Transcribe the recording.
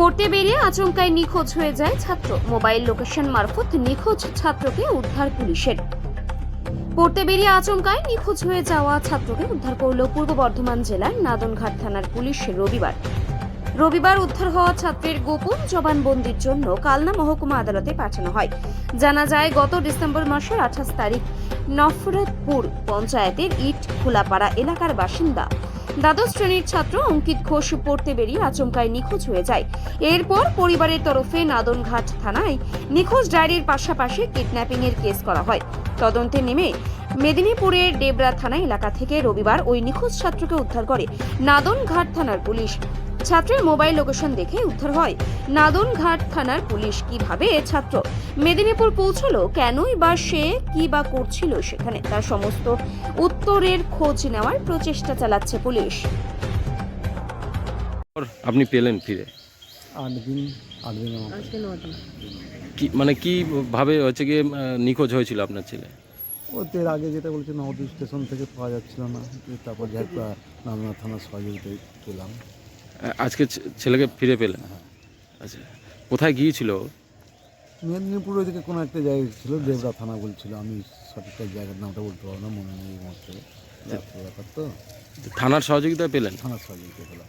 পড়তে বেরিয়ে আচমকায় নিখোঁজ হয়ে যায় ছাত্র। মোবাইল লোকেশন মারফত নিখোঁজ ছাত্রকে উদ্ধার পুলিশের। পড়তে বেরিয়ে আচমকায় নিখোঁজ হয়ে যাওয়া ছাত্রকে উদ্ধার করল পূর্ব বর্ধমান জেলার নাদনঘাট থানার পুলিশ রবিবার। রবিবার উদ্ধার হওয়া ছাত্রের গোপন জবানবন্দির জন্য কালনা মহকুমা আদালতে পাঠানো হয়। জানা যায়, গত ডিসেম্বর মাসের আঠাশ তারিখ নফরতপুর পঞ্চায়েতের ইট খোলাপাড়া এলাকার বাসিন্দা দ্বাদশ শ্রেণির ছাত্র অঙ্কিত ঘোষ পড়তে বেরিয়ে আচমকায় নিখোঁজ হয়ে যায়। এরপর পরিবারের তরফে নাদনঘাট থানায় নিখোঁজ ডায়েরির পাশাপাশি কিডন্যাপিং এর কেস করা হয়। তদন্তে নেমে মেদিনীপুরের ডেবরা থানা এলাকা থেকে রবিবার ওই নিখোঁজ ছাত্রকে উদ্ধার করে নাদনঘাট থানার পুলিশ। ছাত্রের মোবাইল লোকেশন দেখে উদ্ধার হয়। নাদনঘাট থানার পুলিশ কীভাবে ছাত্র? মেদিনীপুর পৌঁছলো কেনই বা সে কি বা করছিল সেখানে? তার সমস্ত উত্তরের খোঁজ নেওয়ার প্রচেষ্টা চালাচ্ছে পুলিশ। আপনি পেলেন ফিরে? আট দিন আট কি মানে কি ভাবে হচ্ছে গিয়ে নিখোঁজ হয়েছিল আপনার ছেলে? ওতে এর আগে যেটা বলছে নবদ্বীপ স্টেশন থেকে পাওয়া যাচ্ছিল না। তারপর যাই নামনা থানার সহযোগিতায় পেলাম। আজকে ছেলেকে ফিরে পেলেন। আচ্ছা কোথায় গিয়েছিল? মেদিনীপুর ওইদিকে কোনো একটা জায়গা ছিল দেবরা থানা বলছিল। আমি সঠিকটা জায়গার নামটা বলতে পারব না মনে নেই এই মুহূর্তে। ব্যাপার তো। থানার সহযোগিতা পেলেন? থানার সহযোগিতা পেলাম।